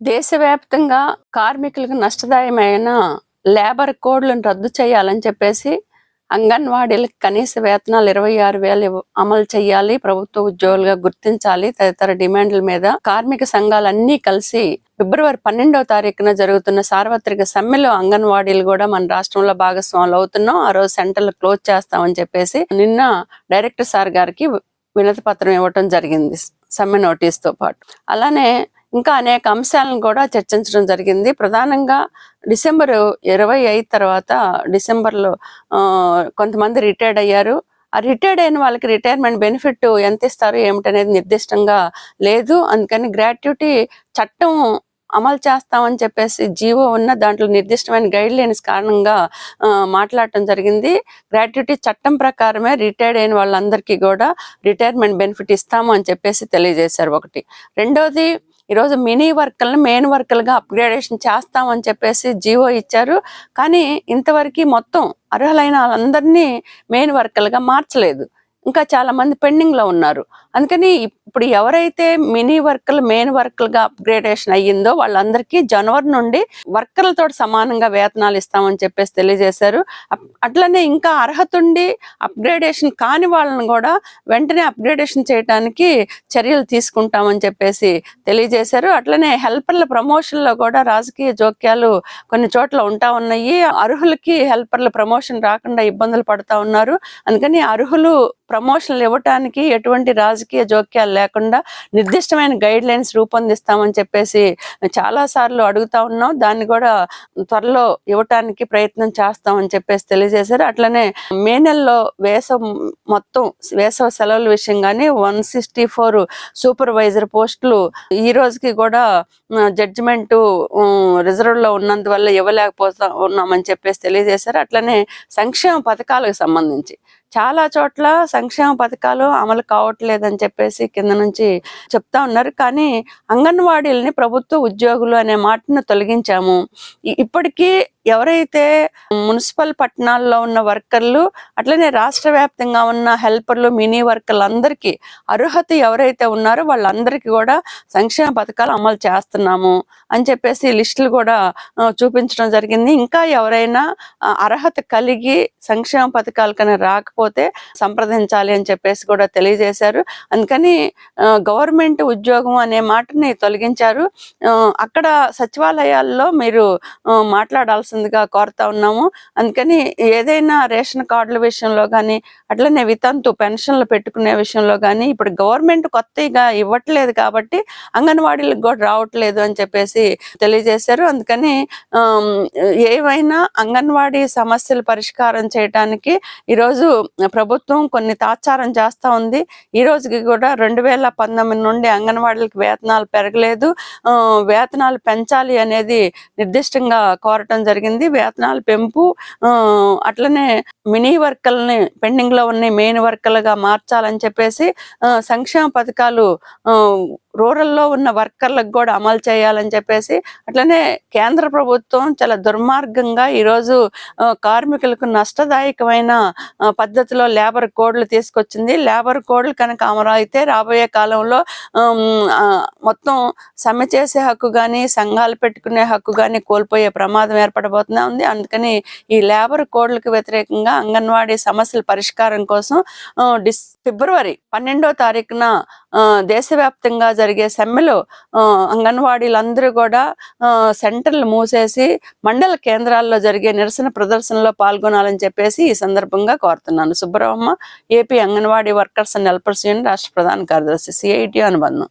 దేశవ్యాప్తంగా కార్మికులకు నష్టదాయమైన లేబర్ కోడ్లను రద్దు చేయాలని చెప్పేసి అంగన్వాడీలకు కనీస వేతనాలు ఇరవై ఆరు వేలు అమలు చేయాలి ప్రభుత్వ ఉద్యోగులుగా గుర్తించాలి తదితర డిమాండ్ల మీద కార్మిక సంఘాలన్నీ కలిసి ఫిబ్రవరి పన్నెండవ తారీఖున జరుగుతున్న సార్వత్రిక సమ్మెలో అంగన్వాడీలు కూడా మన రాష్ట్రంలో భాగస్వాములు అవుతున్నాం. ఆ రోజు సెంటర్లు క్లోజ్ చేస్తామని చెప్పేసి నిన్న డైరెక్టర్ సార్ గారికి వినతి పత్రం ఇవ్వటం జరిగింది సమ్మె నోటీస్తో పాటు. అలానే ఇంకా అనేక అంశాలను కూడా చర్చించడం జరిగింది. ప్రధానంగా డిసెంబర్ ఇరవై అయిన తర్వాత డిసెంబర్లో కొంతమంది రిటైర్డ్ అయ్యారు. ఆ రిటైర్డ్ అయిన వాళ్ళకి రిటైర్మెంట్ బెనిఫిట్ ఎంత ఇస్తారు ఏమిటనేది నిర్దిష్టంగా లేదు. అందుకని గ్రాట్యుటీ చట్టం అమలు చేస్తామని చెప్పేసి జీవో ఉన్న దాంట్లో నిర్దిష్టమైన గైడ్ లైన్స్ కారణంగా మాట్లాడటం జరిగింది. గ్రాట్యుటీ చట్టం ప్రకారమే రిటైర్డ్ అయిన వాళ్ళందరికీ కూడా రిటైర్మెంట్ బెనిఫిట్ ఇస్తాము అని చెప్పేసి తెలియజేశారు ఒకటి. రెండోది ఈరోజు మినీ వర్కర్లను మెయిన్ వర్కర్లుగా అప్గ్రేడేషన్ చేస్తామని చెప్పేసి జీవో ఇచ్చారు. కానీ ఇంతవరకు మొత్తం అర్హులైన వాళ్ళందరినీ మెయిన్ వర్కర్లుగా మార్చలేదు. ఇంకా చాలా మంది పెండింగ్లో ఉన్నారు. అందుకని ఇప్పుడు ఎవరైతే మినీ వర్కర్లు మెయిన్ వర్కర్లుగా అప్గ్రేడేషన్ అయ్యిందో వాళ్ళందరికీ జనవరి నుండి వర్కర్లతో సమానంగా వేతనాలు ఇస్తామని చెప్పేసి తెలియజేశారు. అట్లనే ఇంకా అర్హత ఉండి అప్గ్రేడేషన్ కాని వాళ్ళని కూడా వెంటనే అప్గ్రేడేషన్ చేయడానికి చర్యలు తీసుకుంటామని చెప్పేసి తెలియజేశారు. అట్లనే హెల్పర్ల ప్రమోషన్లో కూడా రాజకీయ జోక్యాలు కొన్ని చోట్ల ఉంటా ఉన్నాయి. అర్హులకి హెల్పర్ల ప్రమోషన్ రాకుండా ఇబ్బందులు పడతా ఉన్నారు. అందుకని అర్హులు ప్రమోషన్లు ఇవ్వటానికి ఎటువంటి రాజకీయ జోక్యాలు లేకుండా నిర్దిష్టమైన గైడ్ లైన్స్ రూపొందిస్తామని చెప్పేసి చాలా సార్లు అడుగుతా ఉన్నాం. దాన్ని కూడా త్వరలో ఇవ్వటానికి ప్రయత్నం చేస్తామని చెప్పేసి తెలియజేశారు. అట్లనే మే నెలలో వేసవ మొత్తం వేసవ సెలవుల విషయం కానీ వన్ సిక్స్టీ ఫోర్ సూపర్వైజర్ పోస్టులు ఈ రోజుకి కూడా జడ్జిమెంట్ రిజర్వ్లో ఉన్నందువల్ల ఇవ్వలేకపోతా ఉన్నామని చెప్పేసి తెలియజేశారు. అట్లనే సంక్షేమ పథకాలకు సంబంధించి చాలా చోట్ల సంక్షేమ పథకాలు అమలు కావట్లేదని చెప్పేసి కింద నుంచి చెప్తా ఉన్నారు. కానీ అంగన్వాడీలని ప్రభుత్వ ఉద్యోగులు అనే మాటను తొలగించాము. ఇప్పటికీ ఎవరైతే మున్సిపల్ పట్టణాల్లో ఉన్న వర్కర్లు అట్లనే రాష్ట్ర వ్యాప్తంగా ఉన్న హెల్పర్లు మినీ వర్కర్లు అందరికీ అర్హత ఎవరైతే ఉన్నారో వాళ్ళందరికీ కూడా సంక్షేమ పథకాలు అమలు చేస్తున్నాము అని చెప్పేసి లిస్టులు కూడా చూపించడం జరిగింది. ఇంకా ఎవరైనా అర్హత కలిగి సంక్షేమ పథకాలు కన్నా రాకపోతే సంప్రదించాలి అని చెప్పేసి కూడా తెలియజేశారు. అందుకని గవర్నమెంట్ ఉద్యోగం అనే మాటని తొలగించారు. అక్కడ సచివాలయాల్లో మీరు మాట్లాడాల్సిన మాట్లాడాల్సిందిగా కోరుతా ఉన్నాము. అందుకని ఏదైనా రేషన్ కార్డుల విషయంలో కానీ అట్లనే వితంతు పెన్షన్లు పెట్టుకునే విషయంలో కానీ ఇప్పుడు గవర్నమెంట్ కొత్తగా ఇవ్వట్లేదు కాబట్టి అంగన్వాడీలకు కూడా రావట్లేదు అని చెప్పేసి తెలియజేశారు. అందుకని ఏవైనా అంగన్వాడీ సమస్యలు పరిష్కారం చేయడానికి ఈరోజు ప్రభుత్వం కొన్ని తాత్సారం చేస్తూ ఉంది. ఈ రోజుకి కూడా రెండు వేల పంతొమ్మిది నుండి అంగన్వాడీలకు వేతనాలు పెరగలేదు. వేతనాలు పెంచాలి అనేది నిర్దిష్టంగా కోరటం జరిగింది. వేతనాల పెంపు ఆ, అట్లనే మినీ వర్కల్ని పెండింగ్లో ఉన్న మెయిన్ వర్కర్లుగా మార్చాలని చెప్పేసి ఆ, సంక్షేమ పథకాలు రూరల్లో ఉన్న వర్కర్లకు కూడా అమలు చేయాలని చెప్పేసి అట్లనే కేంద్ర ప్రభుత్వం చాలా దుర్మార్గంగా ఈరోజు కార్మికులకు నష్టదాయకమైన పద్ధతిలో లేబర్ కోడ్లు తీసుకొచ్చింది. లేబర్ కోడ్లు కనుక అమలు అయితే రాబోయే కాలంలో మొత్తం సమ్మె చేసే హక్కు కానీ సంఘాలు పెట్టుకునే హక్కు కానీ కోల్పోయే ప్రమాదం ఏర్పడబోతున్నా ఉంది. అందుకని ఈ లేబర్ కోడ్లకు వ్యతిరేకంగా అంగన్వాడీ సమస్యల పరిష్కారం కోసం డిస్ ఫిబ్రవరి పన్నెండో తారీఖున దేశవ్యాప్తంగా జరిగే సమ్మెలో ఆ, అంగన్వాడీలందరూ కూడా ఆ, సెంటర్లు మూసేసి మండల కేంద్రాల్లో జరిగే నిరసన ప్రదర్శనలో పాల్గొనాలని చెప్పేసి ఈ సందర్భంగా కోరుతున్నాను. Subbaramamma AP anganwadi workers and helpers union రాష్ట్ర ప్రధాన కార్యదర్శి సిఐటి అనుబంధం.